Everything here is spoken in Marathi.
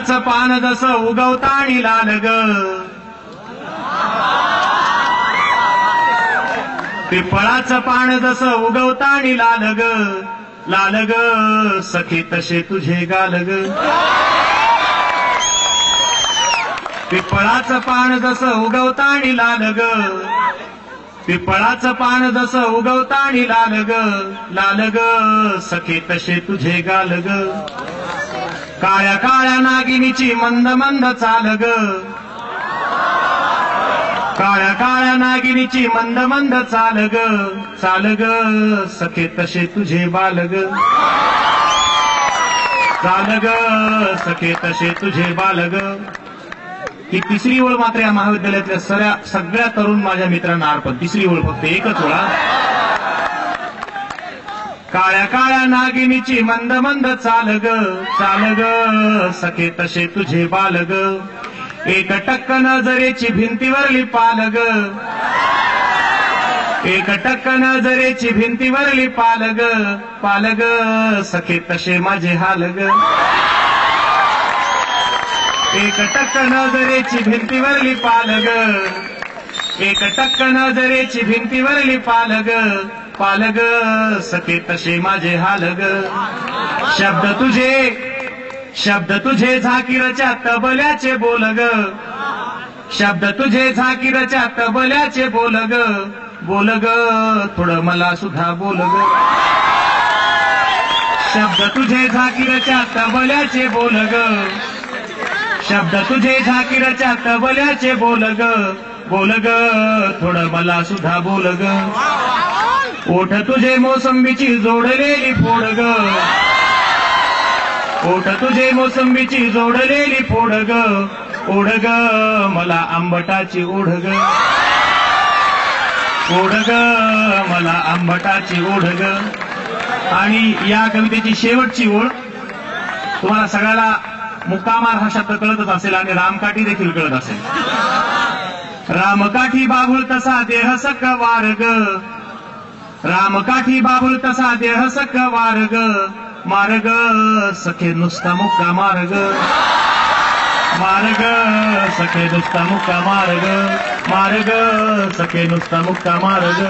पिपळाचं पान जसं आणि लाल ग. पिपळाचं पान जसं आणि लाल ग. लाल ग सखे तसे तुझे गाल ग. पिपळाचं पान जसं आणि लाल ग. पिपळाचं पान जसं आणि लाल ग. लाल ग सखे तसे तुझे गाल ग. काळ्या काळ्या नागिनीची मंद मंद चाल ग काळ्या काळ्या नागिनीची मंद मंद चाल ग चाल ग सखे तसे तुझे बाल ग चाल ग सखे तसे तुझे बाल ग ही तिसरी ओळ मात्र या महाविद्यालयातल्या सगळ्या सगळ्या तरुण माझ्या मित्रांना अर्पण. तिसरी ओळ फक्त एकच ओळा. काळ्या काळ्या नागिनीची मंद मंद चाल ग चाल ग सखे तसे तुझे बाल ग एक टक्क नजरेची भिंतीवरली पाल ग एक टक्क नजरेची भिंतीवरली पाल ग पाल ग सखे तसे माझे हाल ग एक टक्क नजरेची भिंतीवरली पाल ग एक टक्क नजरेची भिंतीवरली पाल ग पाल ग सखे तसे माझे हाल ग शब्द तुझे शब्द तुझे झाकीरच्या तबल्याचे बोल ग शब्द तुझे झाकीरच्या तबल्याचे बोल ग बोल ग थोडं मला सुद्धा बोल ग शब्द तुझे झाकीरच्या तबल्याचे बोल ग शब्द तुझे झाकीरच्या तबल्याचे बोल ग बोल ग थोडं मला सुद्धा बोल ग ओठ तुझे मोसंबीची जोडलेली फोड ग ओठ तुझे मोसंबीची जोडलेली फोड ग ओढ ग मला आंबटाची ओढ ग ओढ ग मला आंबटाची ओढ ग आणि या कवितेची शेवटची ओळ तुम्हाला सगळ्याला मुक्कामार हा शब्द कळतच असेल आणि रामकाठी देखील कळत असेल. रामकाठी बाबुल तसा देह सक वारग रामकाठी बाबुल तसा देह सक वारग मार्ग सखे नुसता मुक्का मार्ग मार्ग सखे नुसता मुक्का मार्ग मार्ग सखे नुसता मुक्का मार्ग